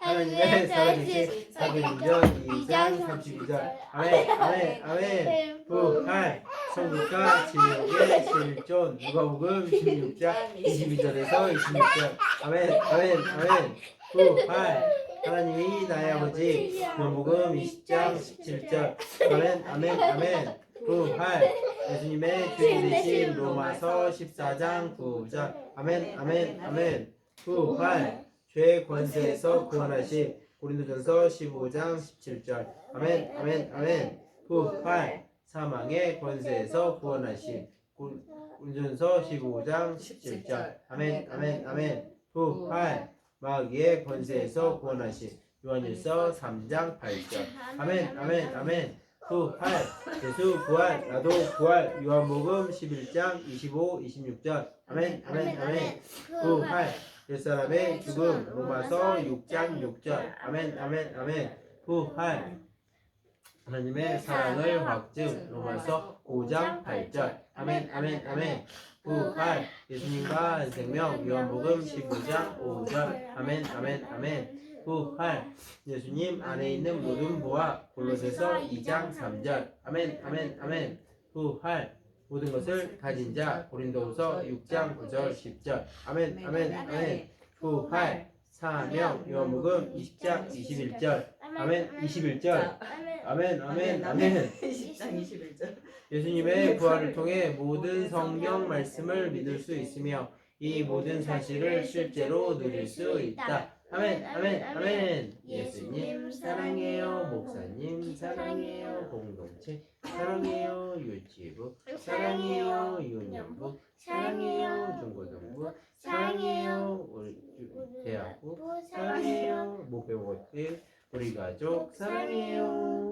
하나님의 살아계신 사도행전 2장 32절 아멘 아멘 아멘. 부활 천국과 지옥의 실존 누가복음 16장 22절에서 26절 아멘 아멘 아멘 부활 하나님이. 나의 아버지 누가복음 20장 17절 아멘 아멘 아멘 부활 예수님의 주인 되신 로마서 14장 9절 아멘 아멘 아멘 부활 죄의 권세에서 구원하신 고린도전서 15장 17절. 아멘 아멘 아멘. 부활 사망의 권세에서 구원하신 고- 고린도전서 15장 17절. 아멘 아멘 아멘. 부활 마귀의 권세에서 구원하신 요한일서 3장 8절. 아멘 아멘 아멘. 부활 예수 부활 나도 부활 요한복음 11장 25 26절. 아멘 아멘 아멘. 부활 옛사람의 죽음 로마서 6장 6절. 아멘 아멘. 아멘 부활 하나님의 사랑을 확증 로마서 5장 8절. 아멘 아멘 아멘. 부활 예수님과 생명 요한복음 19장 5절. 아멘 아멘 아멘. 부활 예수님 안에 있는 모든 부와 골로새서 2장 3절. 아멘 아멘 아멘. 부활 모든 것을 가진 자 고린도후서 6장 9절 10절. 아멘 아멘 아멘 부활 사명 요한복음 20장 21절. 아멘 21절. 아멘 아멘 아멘 20장 21절. 예수님의 부활을 통해 모든 성경 말씀을 믿을 수 있으며 이 모든 사실을 실제로 누릴 수 있다. 아멘, 아멘, 아멘. 예수님 사랑해요. 목사님 사랑해요. 공동체 사랑해요. 유치부 사랑해요. 유년부 사랑해요. 중고등부 사랑해요. 우리 대학부 사랑해요. 목표고들 우리 가족. 사랑해요.